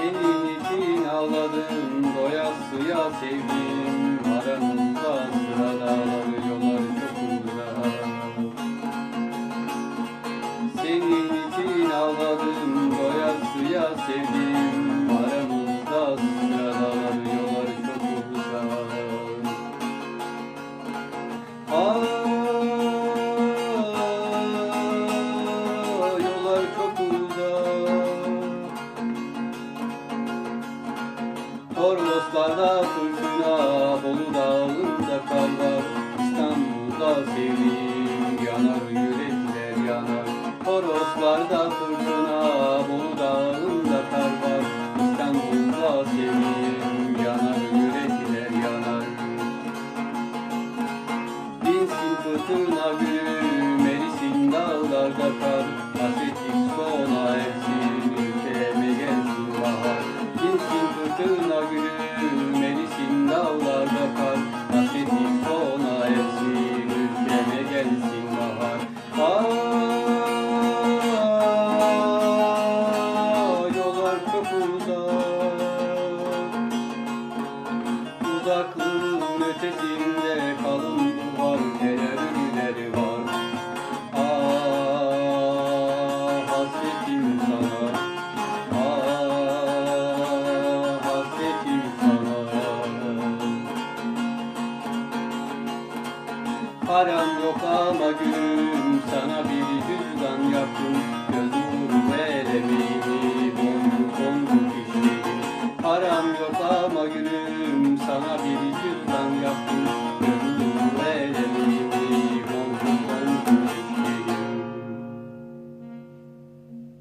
Senin için ağladım doyasıya sevdim. Aramızda sıra dağları yollar uzak. Senin için ağladım doyasıya sevdim. Aramızda sıra dağları yollar çok uzak Toroslarda fırtına, Bolu dağında kar var. İstanbul'da sevdiğim yanar, yürekler yanar. Toroslarda fırtına, Bolu dağında kar var. İstanbul'da sevdiğim yanar, yürekler yanar. Binsin fırtına gülüm, ötesinde kalın duvar neler ölüleri var. Ah hasretim sana. Ah hasretim sana. Param yok ama gülüm sana bir cüzdan yaptım. Göz nuru veremeyini boncuk boncuk işledim Param yok ama gülüm sana bir